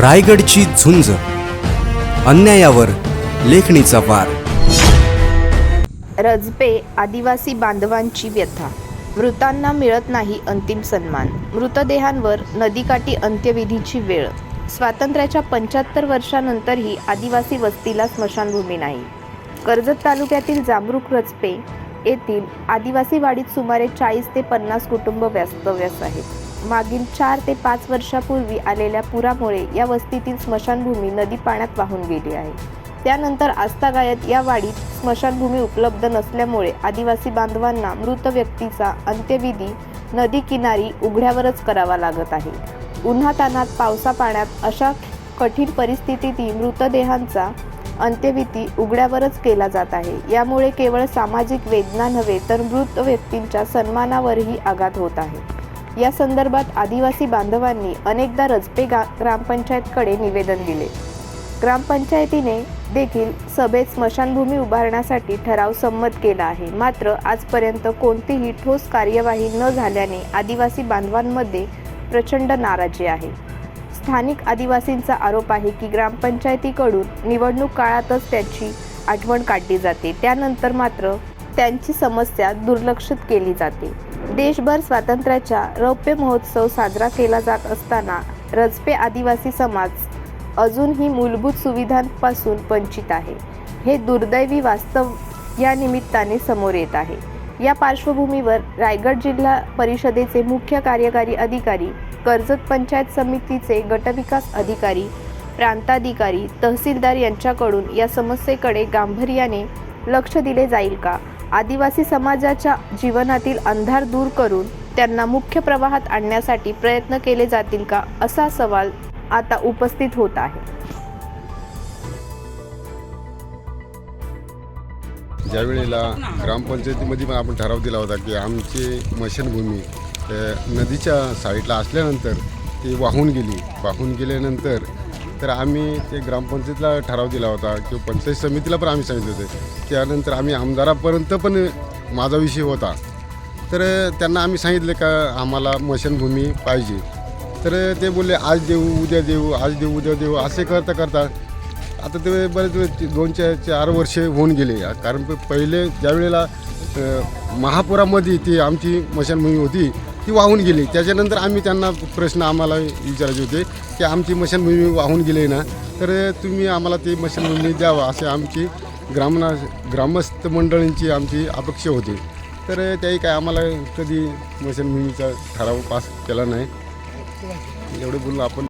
रायगडची झुंज. अन्यायावर लेखणीचा वार. रजपे आदिवासी बांधवांची व्यथा. मृतांना मिळत नाही अंतिम सन्मान. मृतदेहांवर नदीकाठी अंत्यविधीची वेळ. स्वातंत्र्याच्या पंच्याहत्तर वर्षानंतरही आदिवासी वस्तीला स्मशानभूमी नाही. कर्जत तालुक्यातील जांभरूख रजपे येथील आदिवासी वाडीत सुमारे चाळीस ते पन्नास कुटुंब व्यस्तव्यस्त आहेत. मागील चार ते पाच वर्षापूर्वी आलेल्या पुरामुळे या वस्तीतील स्मशानभूमी नदी पाण्यात वाहून गेली आहे. त्यानंतर आस्थागायत या वाडीत स्मशानभूमी उपलब्ध नसल्यामुळे आदिवासी बांधवांना मृत व्यक्तीचा अंत्यविधी नदी किनारी उघड्यावरच करावा लागत आहे. उन्हातानात पावसा पाण्यात अशा कठीण परिस्थितीतही मृतदेहांचा अंत्यविधी उघड्यावरच केला जात आहे. यामुळे केवळ सामाजिक वेदना नव्हे तर मृत व्यक्तींच्या सन्मानावरही आघात होत आहे. या संदर्भात आदिवासी बांधवांनी अनेकदा रजपे गा ग्रामपंचायतकडे निवेदन दिले. ग्रामपंचायतीने देखील सभेत स्मशानभूमी उभारण्यासाठी ठराव संमत केला आहे. मात्र आजपर्यंत कोणतीही ठोस कार्यवाही न झाल्याने आदिवासी बांधवांमध्ये प्रचंड नाराजी आहे. स्थानिक आदिवासींचा आरोप आहे की ग्रामपंचायतीकडून निवडणूक काळातच त्याची आठवण काढली जाते. त्यानंतर मात्र त्यांची समस्या दुर्लक्षित केली जाते. देशभर स्वातंत्र्याचा रौप्य महोत्सव साजरा केला जात असताना रजपे आदिवासी समाज अजूनही मूलभूत सुविधांपासून वंचित आहे. हे दुर्दैवी वास्तव या निमित्ताने समोर येत आहे. या पार्श्वभूमीवर रायगड जिल्हा परिषदेचे मुख्य कार्यकारी अधिकारी कर्जत पंचायत समितीचे गटविकास अधिकारी प्रांताधिकारी तहसीलदार यांच्याकडून या समस्येकडे गांभीर्याने लक्ष दिले जाईल का? आदिवासी समाजाच्या जीवनातील अंधार दूर करून त्यांना मुख्य प्रवाहात आणण्यासाठी प्रयत्न केले जातील का असा सवाल आता उपस्थित होत आहे. ज्या वेळेला ग्रामपंचायतीमध्ये पण आपण ठराव दिला होता की आमची मशनभूमी नदीच्या साईडला असल्यानंतर ती वाहून गेली. वाहून गेल्यानंतर तर आम्ही ते ग्रामपंचायतीला ठराव दिला होता किंवा पंचायत समितीला पण आम्ही सांगितले होते त्यानंतर आम्ही आमदारापर्यंत पण माझा विषय होता. तर त्यांना आम्ही सांगितले का आम्हाला मशनभूमी पाहिजे. तर ते बोलले आज देऊ उद्या देऊ आज देऊ उद्या देऊ असे करता करता. आता ते बरेच वेळ दोन चार चार वर्षे होऊन गेले. कारण पहिले ज्यावेळेला महापुरामध्ये ती आमची मशानभूमी होती ती वाहून गेली. त्याच्यानंतर आम्ही त्यांना प्रश्न आम्हाला विचारायचे होते की आमची मशानभूमी वाहून गेली ना? तर तुम्ही आम्हाला ती मशानभूमी द्यावा असे आमची ग्रामना ग्रामस्थ मंडळींची आमची अपेक्षा होती. तर त्याही काय आम्हाला कधी मशानभूमीचा ठराव पास केला नाही. एवढं बोललो आपण